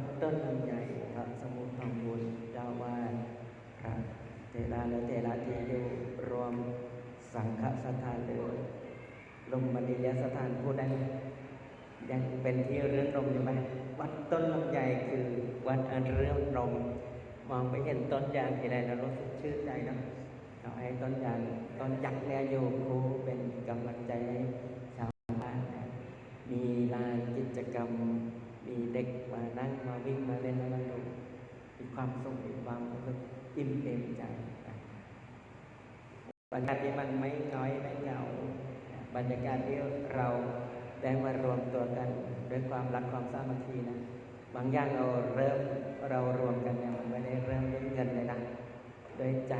วัดต้นลำใหญ่พระสมุทรทองบุญเจ้าวาดพระเทราและเทระที่อยู่รวมสังฆสถานหรือลมมณียสถานผู้ใดยังเป็นที่เรื่อนรมอยู่ไหมวัดต้นลำใหญ่คือวัดอันเรื่อนรมมองไปเห็นต้นยางทีไรเรารู้สึกชื่นใจนะเราให้ต้นยางต้นยักษ์เนี่ยอยู่ครูเป็นกำลังใจให้ชาวบ้านมีลานกิจกรรม มีเด็กมานั่งมาวิ่งมาเล่นแล้วมันดูมีความสุขมีความรู้สึกอิ่มเอมใจบรรยากาศที่มันไม่น้อยไม่เหงา บรรยากาศที่เราได้มารวมตัวกันด้วยความรักความสามัคคีนะ บางอย่างเราเริ่มเรารวมกันเนี่ยมันไม่ได้เริ่มด้วยเงินเลยนะด้วยใจ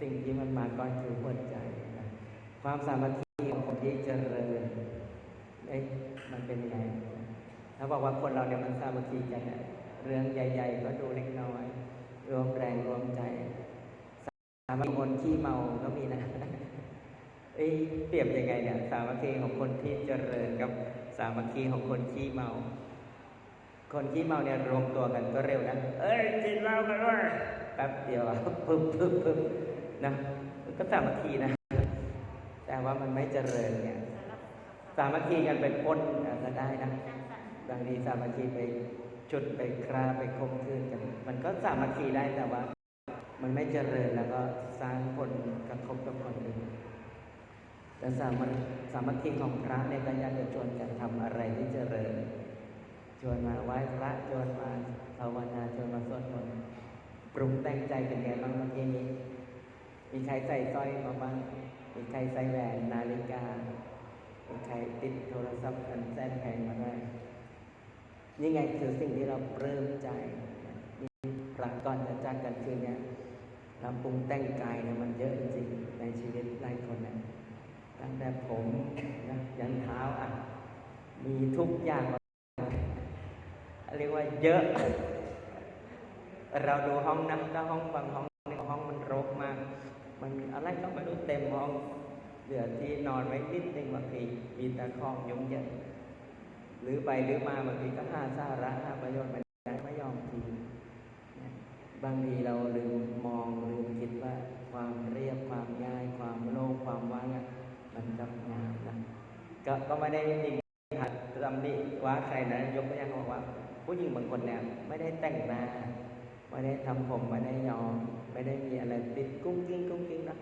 สิ่งที่มันมาก่อนคือหัวใจนะความสามัคคีของคนที่เจริญเอ๊ะมันเป็นยังไง ถ้าบอกว่าคนเราเนี่ยมันสามัคคีกันเนี่ยเรื่องใหญ่ ๆ ก็ดูเล็กน้อย รวมแรงรวมใจสามัคคีคนขี้เมาก็มีนะเอ้เปรียบยังไงเนี่ย สามัคคีของคนที่เจริญกับสามัคคีของคนขี้เมา คนขี้เมาเนี่ยรวมตัวกันก็เร็วนะเอ้ยกินเหล้ากันด้วยแป๊บเดียวปึ๊บปึ๊บปึ๊บนะมันก็สามัคคีนะ แต่ว่ามันไม่เจริญเนี่ย สามัคคีกันไปปล้นก็ได้นะ บางทีสามัคคีไปจุดไปคราไปคมคืนกันมันก็สามัคคีได้แต่ว่า มันไม่เจริญแล้วก็สร้างผลกระทบกับคนอื่นแต่สามัคสามัคคีของพระเนี่ยก็ยากจะชวนกันทำอะไรที่เจริญชวนมาไหว้พระชวนมาภาวนาชวนมาสวดมนต์ปรุงแต่งใจเป็นไงบ้างเมื่อกี้นี้ มีใครใส่สร้อยมาบ้างมีใครใส่แหวนนาฬิกามีใครติดโทรศัพท์อันแสนแพงมาด้วย นี่ไงคือสิ่งที่เราปลื้มใจนี่พระก่อนจะจากกันคืนเนี้ยเราปรุงแต่งกายเนี่ยมันเยอะจริงในชีวิตหลายคนนะตั้งแต่ผมนะยันเท้าอะมีทุกอย่างเรียกว่าเยอะ เราดูห้องนะถ้าห้องบางห้องในห้องมันรกมาก มันอะไรก็ไม่รู้เต็มห้องเหลือที่นอนไว้นิดนึงบางทีมีต่ของยุ่งเยอะ หรือไปหรือมาบางทีก็ห้าสาระห้าประโยชน์ไม่ได้ไม่ยอมทีบางทีเราลืมมองลืมคิดว่าความเรียบความง่าย ความโล่งความว่างมันกำงามนะก็ก็ไม่ได้จริงหัดตำหนิว่าใครนะยกตัวอย่างบอกว่า ผู้หญิงบางคนเนี่ยไม่ได้แต่งหน้าไม่ได้ทำผมไม่ได้ยอม ไม่ได้มีอะไรติดกุ้งกิ้งกุ้งกิ้งนะ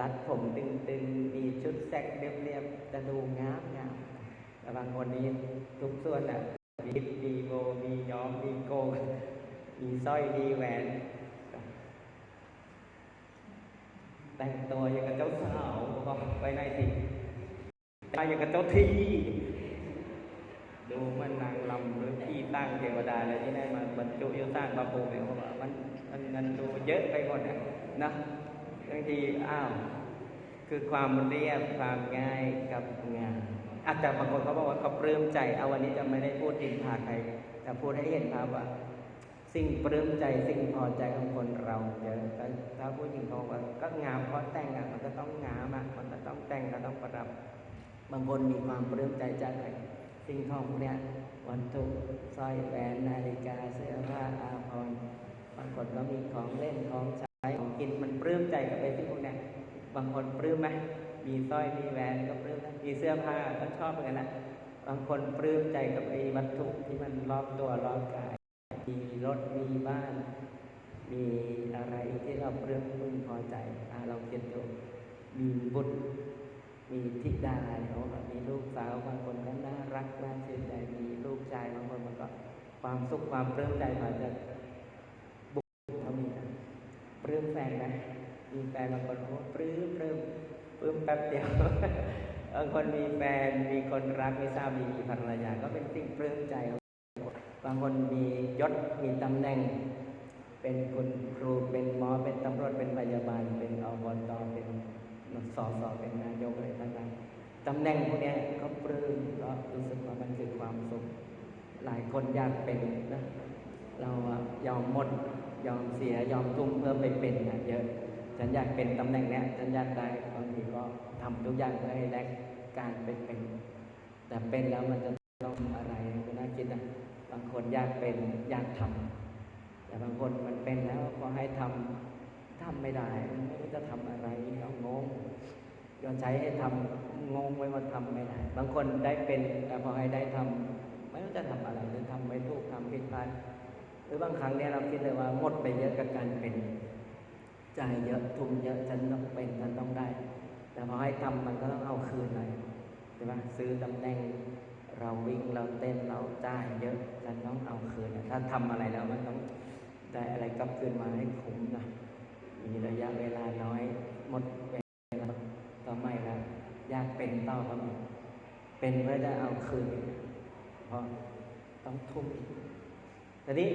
รัดผมตึงๆมีชุดแซกเรียบๆจะดูงามงาม แต่บางคนนี้ทุกส่วนอะมีมีโบมีย้อมมีโกมีสร้อยมีแหวน แต่งตัวอย่างกับเจ้าสาวก็ไปไหนสิตายอย่างกับเจ้าที่ดูมันนางลำหรือที่ตั้งเทวดาอะไรที่ได้มาบรรจุยุสร้างบาปูเนี่ยเขาบอกว่ามันมันมันดูเยอะไปหมดนะนะบางทีอ้าวคือความเรียบความง่ายกับงาน อาจจะบางคนเขาบอกว่าเขาปลื้มใจเอาวันนี้จะไม่ได้พูดดินทาใครแต่พูดให้เห็นภาพว่า สิ่งปลื้มใจสิ่งพอใจของคนเราเยอะถ้าผู้หญิงเขาบอกว่าก็งามเพราะแต่งอะมันก็ต้องงามอะมันก็ต้องแต่งก็ต้องประดับ บางคนมีความปลื้มใจจากอะไรสิ่งของเนี้ยวัตถุสร้อยแหวนนาฬิกาเสื้อผ้าอาภรณ์บางคนก็มีของเล่นของใช้ของกินมันปลื้มใจกับไอ้สิ่งพวกนี้บางคนปลื้มไหม มีสร้อยมีแหวนก็ปลื้มนะมีเสื้อผ้าก็ชอบเหมือนกันนะบางคนปลื้มใจกับไอ้วัตถุที่มันรอบตัวรอบกาย มีรถมีบ้าน มีอะไรที่เราปลื้มพึงพอใจอะเราคิดดูมีบุตรมีธิดาเขาก็มีลูกสาวบางคนก็น่ารักน่าชื่นใจมีลูกชายบางคนมันก็ความสุขความปลื้มใจมาจากบุตรเขามีนะปลื้มแฟนไหมมีแฟนบางคนโอ้ปลื้มปลื้ม ปลื้มแป๊บเดียวบางคนมีแฟนมีคนรักมีสามีมีภรรยาก็เป็นสิ่งปลื้มใจ บางคนมียศมีตำแหน่ง เป็นคุณครูเป็นหมอเป็นตำรวจเป็นพยาบาล เป็นอบตเป็นสอสอเป็นนายกอะไรต่างๆตำแหน่งพวกนี้ก็ปลื้มก็รู้สึกว่ามันคือความสุข หลายคนอยากเป็นนะเราอะยอมหมดยอมเสียยอมทุ่มเพื่อไปเป็นนะเยอะ ฉันอยากเป็นตำแหน่งเนี้ยฉันอยากได้บางทีก็ทำทุกอย่างเพื่อให้ได้การไปเป็น แต่เป็นแล้วมันจะต้องอะไรก็น่าคิดนะบางคนอยากเป็นอยากทำแต่บางคนมันเป็นแล้วพอให้ทำทำไม่ได้ไม่รู้จะทำอะไรก็งงย้อนใช้ให้ทำงงไว้ว่าทำไม่ได้ บางคนได้เป็นแต่พอให้ได้ทำไม่รู้จะทำอะไรหรือทำไม่ถูกทำผิดพลาดหรือบางครั้งเนี่ยเราคิดเลยว่าหมดไปเยอะกับการเป็น จ่ายเยอะทุนเยอะฉันต้องเป็นฉันต้องได้ แต่พอให้ทำมันก็ต้องเอาคืนหน่อยใช่ไหมซื้อตำแหน่ง เราวิ่งเราเต้นเราจ่ายเยอะฉันต้องเอาคืนถ้าทำอะไรแล้วมันต้องได้อะไรกลับคืนมาให้คุ้มนะมีระยะเวลาน้อยหมดเวลาก็ไม่แล้วอยากเป็นต่อก็มีเป็นเพื่อจะเอาคืนเพราะต้องทุ่มอีกแต่นี้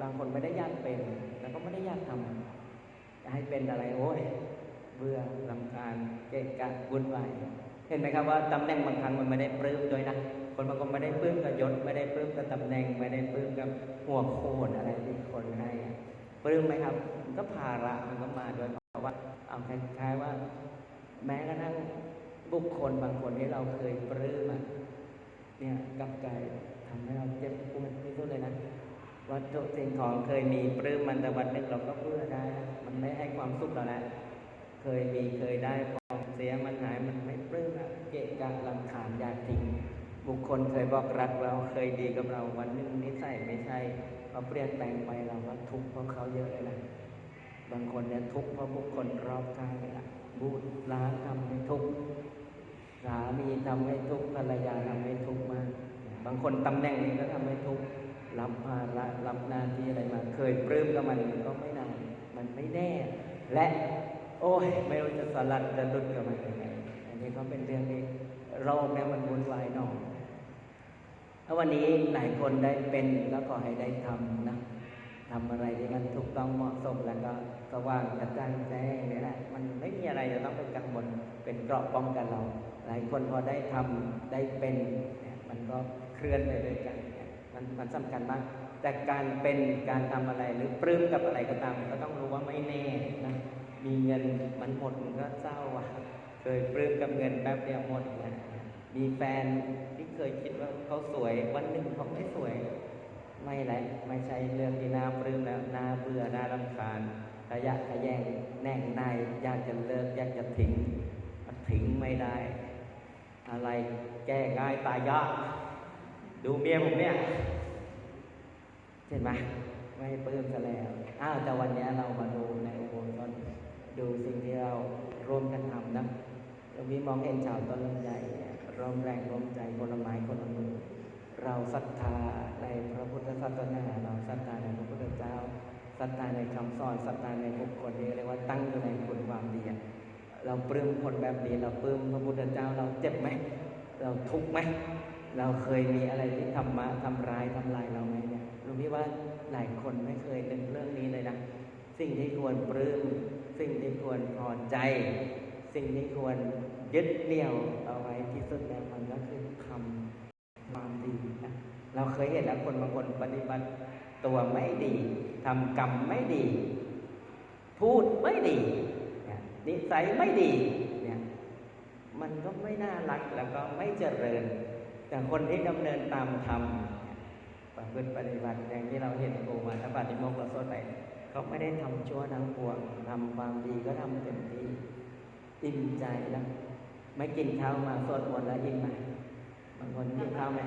บางคนไม่ได้ยากเป็น แล้วก็ไม่ได้ยากทำ ให้เป็นอะไรโอ้ยเบื่อลำคาญเกะกะวุ่นวายเห็นไหมครับว่าตำแหน่งบางครั้งมันไม่ได้ปลื้มด้วยนะคนบางคนไม่ได้ปลื้มกับยศไม่ได้ปลื้มกับตำแหน่ง ไม่ได้ปลื้มกับหัวโคนอะไรที่คนให้ปลื้มไหมครับมันก็ภาระมันก็มาด้วยเพราะว่าเอาคล้ายๆว่า แม้กระทั่งบุคคลบางคนที่เราเคยปลื้มเนี่ยกลับกลายทำให้เราเจ็บปวดที่สุดเลยนะ วัตถุสิ่งของเคยมีปลื้มมันแต่วันหนึ่งเราก็เบื่อได้ มันไม่ให้ความสุขเราแล้วเคยมีเคยได้พอเสียมันหายมันไม่ปลื้มแล้วเกะกะลำขานอยากทิ้งบุคคลเคยบอกรักเราเคยดีกับเราวันหนึ่งนิสัยไม่ใช่เพอเปลี่ยนแปลงไปเราก็ทุกข์เพราะเขาเยอะเลยนะบางคนเนี่ยทุกข์เพราะบุคคลรอบข้างเลยนะบูดล้างทำให้ทุกข์สามีทำให้ทุกข์ภรรยาทำให้ทุกข์มากบางคนตำแหน่งนี้ก็ทำให้ทุกข์ รับภาระรับหน้าที่อะไรมา เคยปลื้มกับมันก็ไม่นานมันไม่แน่ และ โอ้ยไม่รู้จะสลัดจะดุดกับมันยังไงอันนี้ก็เป็นเรื่องที่โรคเนี่ยมันวุ่นวายหน่อยถ้าวันนี้หลายคนได้เป็นแล้วก็ให้ได้ทำนะทำอะไรที่มันถูกต้องเหมาะสมแล้วก็สว่างกระจ่างแจ้งนี่แหละมันไม่มีอะไรจะต้องเป็นกังวลเป็นเกราะป้องกันเรา หลายคนพอได้ทำได้เป็นเนี่ยมันก็เคลื่อนไปด้วยกันเนี่ย มันมันสำคัญมาก แต่การเป็นการทำอะไรหรือปลื้มกับอะไรก็ตามก็ต้องรู้ว่าไม่แน่นะมีเงินมันหมดมันก็เศร้าว่ะเคยปลื้มกับเงินแป๊บเดียวหมดนะมีแฟนที่เคยคิดว่าเขาสวยวันหนึ่งเขาไม่สวย ไม่แหละไม่ใช่เรื่องที่น่าปลื้มแล้วน่าเบื่อน่ารำคาญขยะขยงแน่งในอยากจะเลิกอยากจะทิ้งทิ้งไม่ได้ อะไรแก้ง่ายตายยาก ดูเมียผมเนี่ยเห็นไหมไม่ปลื้มซะแล้วอ้าวแต่วันนี้เรามาดูในอุโบสถดูสิ่งที่เราร่วมกันทำนะเรามีมองเห็นชาวต้นลำไยร่วมแรงร่วมใจคนละไม้คนละมือเราศรัทธาในพระพุทธศาสนาเราศรัทธาในพระพุทธเจ้าศรัทธาในคำสอนศรัทธาในบุคคลที่เรียกว่าตั้งอยู่ในคุณความดีเราปลื้มคนแบบนี้ เราปลื้มพระพุทธเจ้า เราเจ็บไหมเราทุกข์ไหม เราเคยมีอะไรที่ทำมาทำร้ายทำลายเราไหมเนี่ยรู้ไหมว่าหลายคนไม่เคยนึกเรื่องนี้เลยนะสิ่งที่ควรปลื้มสิ่งที่ควรพอใจ สิ่งที่ควรยึดเหนี่ยวเอาไว้ที่สุดแล้วมันก็คือทำความดีนะเราเคยเห็นแล้วคนบางคนปฏิบัติตัวไม่ดีทำกรรมไม่ดี พูดไม่ดีนิสัยไม่ดีเนี่ยมันก็ไม่น่ารักแล้วก็ไม่เจริญ แต่คนที่ดำเนินตามธรรมประพฤติปฏิบัติอย่างที่เราเห็นโอมาทปาติโมกข์เราสดไปเขาไม่ได้ทำชั่วทั้งปวงทำความดีก็ทำเต็มที่อิ่มใจแล้วไม่กินข้าวมาสวดมนต์แล้วอิ่มไหมบางคนกินข้าวไหม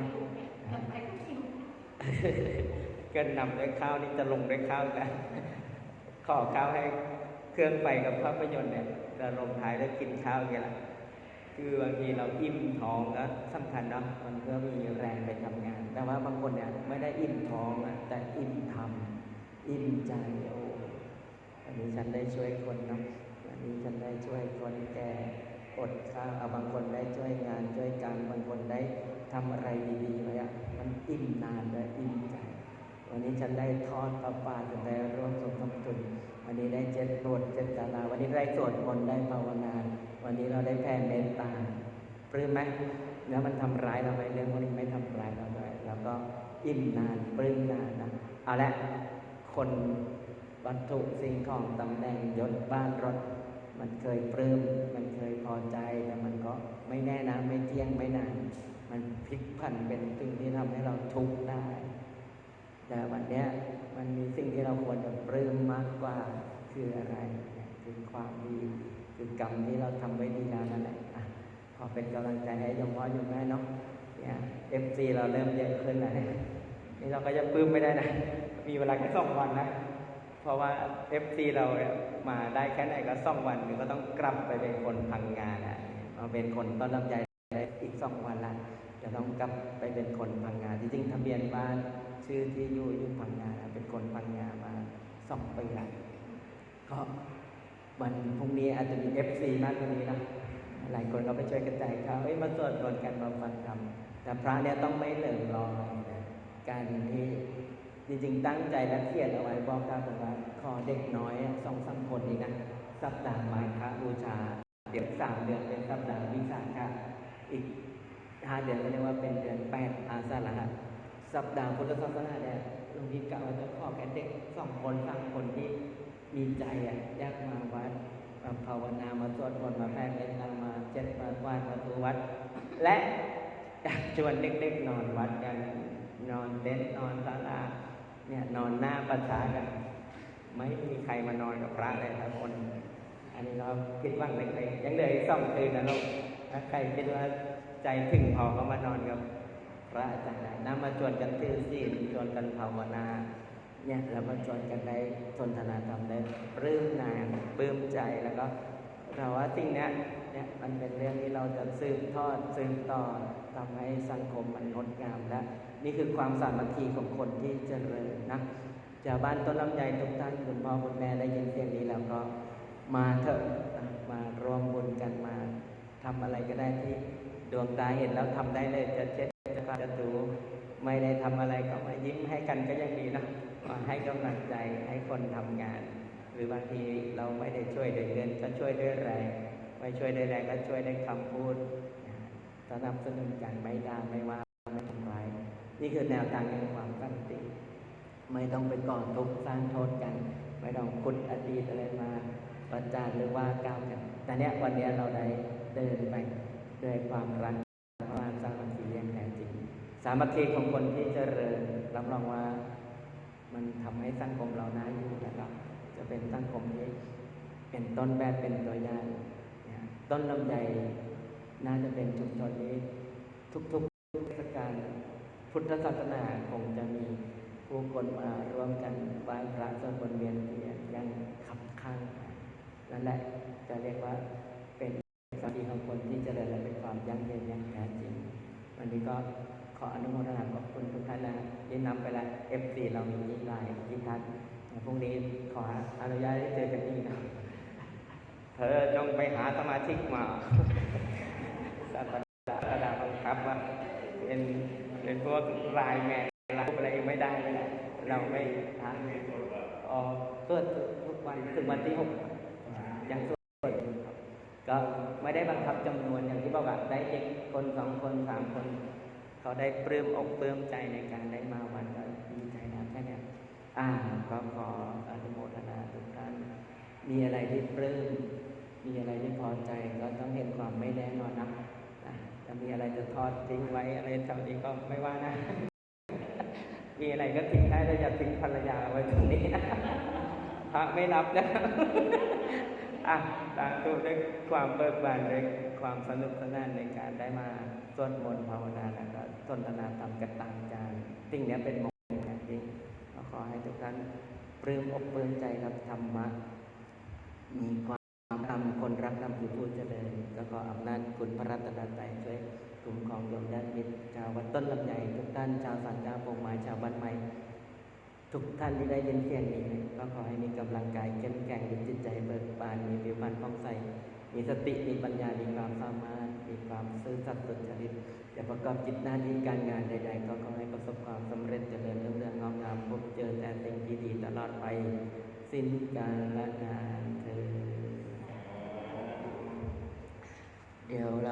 เกินนำด้วยข้าวนี่จะลงด้วยข้าวกันขอข้าวให้เครื่องไปกับภาพยนตร์เนี่ยจะลงท้ายด้วยกินข้าวกันแหละ คือบางทีเราอิ่มท้องก็สำคัญเนาะมันก็มีแรงไปทำงาน แต่ว่าบางคนเนี่ยไม่ได้อิ่มท้องอะแต่อิ่มทำอิ่มใจโอ้อันนี้ฉันได้ช่วยคนเนาะอันนี้ฉันได้ช่วยคนแก่อดข้าวเอาบางคนได้ช่วยงานช่วยการบางคนได้ทำอะไรดีๆไว้อะมันอิ่มนานและอิ่มใจ วันนี้ฉันได้ทอดประปาฉันได้ร่วมสมทบทุนวันนี้ได้เจ็ดบทเจ็ดกาลาวันนี้ได้สวดมนต์ได้ภาวนา วันนี้เราได้แผ่เมตตาปลื้มไหมแล้วมันทำร้ายเราไหมเรื่องพวกนี้ไม่ทำร้ายเราด้วยแล้วก็อิ่มนานปลื้มนานนะเอาละคนวัตถุสิ่งของตำแหน่งยศบ้านรถ มันเคยปลื้มมันเคยพอใจแต่มันก็ไม่แน่นะไม่เที่ยงไม่นาน มันพลิกผันเป็นสิ่งที่ทำให้เราทุกข์ได้ แต่วันเนี้ยมันมีสิ่งที่เราควรจะปลื้มมากกว่าคืออะไรคือความดี คือกรรมที่เราทำไว้ดีแล้วนั่นแหละอะขอเป็นกำลังใจให้ยมพ่อยมแม่เนาะเนี่ยเอฟซีเราเริ่มเยอะขึ้นแล้วเนี่ยนี่เราก็จะปลื้มไม่ได้นะ มีเวลาแค่สองวันนะ เพราะว่าเอฟซีเราเนี่ยมาได้แค่ไหนก็สองวันหรือก็ต้องกลับไปเป็นคนพังงานอะมาเป็นคนต้นลำไยได้อีกสองวันละจะต้องกลับไปเป็นคนพังงานจริงๆทะเบียนบ้านชื่อที่อยู่อยู่พังงานเป็นคนพังงานมาสองปีละก็ วันพรุ่งนี้อาจจะมีเอฟซีมากกว่านี้นะหลายคนก็ไปช่วยกระจายข่าวเอ้ยมาสวดมนต์กันมาฟังธรรมแต่พระเนี่ยต้องไม่เหลิงลอยนะการที่จริงๆตั้งใจและเขียนเอาไว้บอกกาวบอกว่าขอเด็กน้อยสองสามคนนี้นะสัปดาห์มาฆบูชา เดี๋ยวสามเดือนเป็นสัปดาห์วิสาขะอีกห้าเดือนก็เรียกว่าเป็นเดือนแปดอาสาฬหะสัปดาห์พุทธศาสนาเนี่ยหลวงพี่กล่าวว่าจะขอแค่เด็กสองคนสามคนที่ มีใจอะยากมาวัดมาภาวนามาสวดมนต์มาแผ่เมตตามาเจ็ดมาไหว้มาทูวัด และอยากชวนเด็กๆนอนวัดกัน นอนเต็นท์นอนศาลาเนี่ยนอนหน้าประชากัน ไม่มีใครมานอนกับพระเลยทั้งคน อันนี้เราคิดว่างเล็กๆยังเหลืออีกสองคืนนะลูกถ้าใครคิดว่าใจถึงพอก็มานอนกับพระอาจารย์ได้นะมาชวนกันถือศีลชวนกันภาวนา เนี่ยแล้วมาชวนกันได้สนทนาธรรมได้ปลื้มนานปลื้มใจแล้วก็เราว่าสิ่งเนี้ยเนี่ยมันเป็นเรื่องที่เราจะสืบทอดสืบต่อทำให้สังคมมันงดงามและ นี่คือความสามัคคีของคนที่เจริญนะชาวบ้านต้นลำไยทุกท่านคุณพ่อคุณแม่ได้ยินเสียงนี้แล้วก็มาเถอะมารวมบุญกันมาทำอะไรก็ได้ที่ดวงตาเห็นแล้วทำได้เลยจะเช็ดจะฟัดจะถู ไม่ได้ทำอะไรก็มายิ้มให้กันก็ยังดีนะมาให้กำลังใจให้คนทำงาน หรือบางทีเราไม่ได้ช่วยด้วยเงินก็ช่วยด้วยแรงไม่ช่วยด้วยแรงก็ช่วยด้วยคำพูดสนับสนุนกันไม่ด่าไม่ว่าไม่ทำร้ายนี่คือแนวทางแห่งความสันติ ไม่ต้องไปก่อทุกข์สร้างโทษกัน ไม่ต้องขุดอดีตอะไรมาประจานหรือว่ากล่าวกันแต่เนี้ยวันเนี้ยเราได้เดินไปด้วยความรัก สามัคคีของคนที่เจริญรับรองว่ามันทำให้สังคมเราน่าอยู่นะครับ จะเป็นสังคมที่เป็นต้นแบบเป็นตัวอย่างต้นลำไยน่าจะเป็นชุมชนนี้ทุกๆเทศกาลพุทธศาสนาคงจะมีผู้คนมาร่วมกันไหว้พระสวดมนต์เวียนเทียนยังขับข้างนั่นแหละจะเรียกว่าเป็นสามีของคนที่เจริญและเป็นความยั่งยืนอย่างแท้จริงวันนี้ก็ นุโมทนาขอบคุณทุกท่านนะที่นำไปแล้ว F4 เรามียี่ลายยี่ท่านพรุ่งนี้ขออนุญาตให้เจอกันที่นะเธอจงไปหาสมาชิกมาศาสนาศาสนาบังคับว่าเป็นเป็นพวกรายแมนรับอะไรไม่ได้ไม่ได้เราไม่ทานอ๋อสวดทุกวันถึงวันที่หกยังสวดอยู่ครับก็ไม่ได้บังคับจำนวนอย่างที่บอกว่าได้เด็กคนสองคนสามคน เขาได้ปลื้มอกปลื้มใจในการได้มาวันก็ดีใจนะแค่นี้อ่าก็ขออนุโมทนาทุกท่าน มีอะไรที่ปลื้มมีอะไรที่พอใจก็ต้องเห็นความไม่แน่นอนนะนะจะมีอะไรจะทอดทิ้งไว้อะไรแถวนี้ก็ไม่ว่านะ มีอะไรก็ทิ้งได้แต่อย่าทิ้งภรรยาไว้ตรงนี้นะพระไม่รับนะ อะสาธุด้วยความเบิกบานด้วยความสนุกสนานในการได้มาสวดมนต์ภาวนาแล้วก็สนทนาธรรมกันตามการสิ่งนี้เป็นมงคลอย่างยิ่งก็ขอให้ทุกท่านปลื้มอกปลื้มใจกับธรรมะมีความนำคนรักนำผู้พูดเจริญแล้วก็อำนาจคุณพระรัตนตรัยช่วยคุ้มครองโยมญาติมิตรชาววัดต้นลำไยทุกท่านชาวสันเจ้าปงไม้ชาวบ้านใหม่ ทุกท่านที่ได้ยินเสียงนี้ก็ขอให้มีกำลังกายเข้มแข็งมีจิตใจเบิกบานมีผิวพรรณผ่องใสมีสติมีปัญญา มีความสามารถ มีความซื่อสัตย์สุจริตจะประกอบจิตหน้าที่การงานใด ๆ ก็ขอให้ประสบความสำเร็จเจริญรุ่งเรืองงอกงามพบเจอแต่สิ่งที่ดีตลอดไป สิ้นกาลนานเธอเดี๋ยวเรา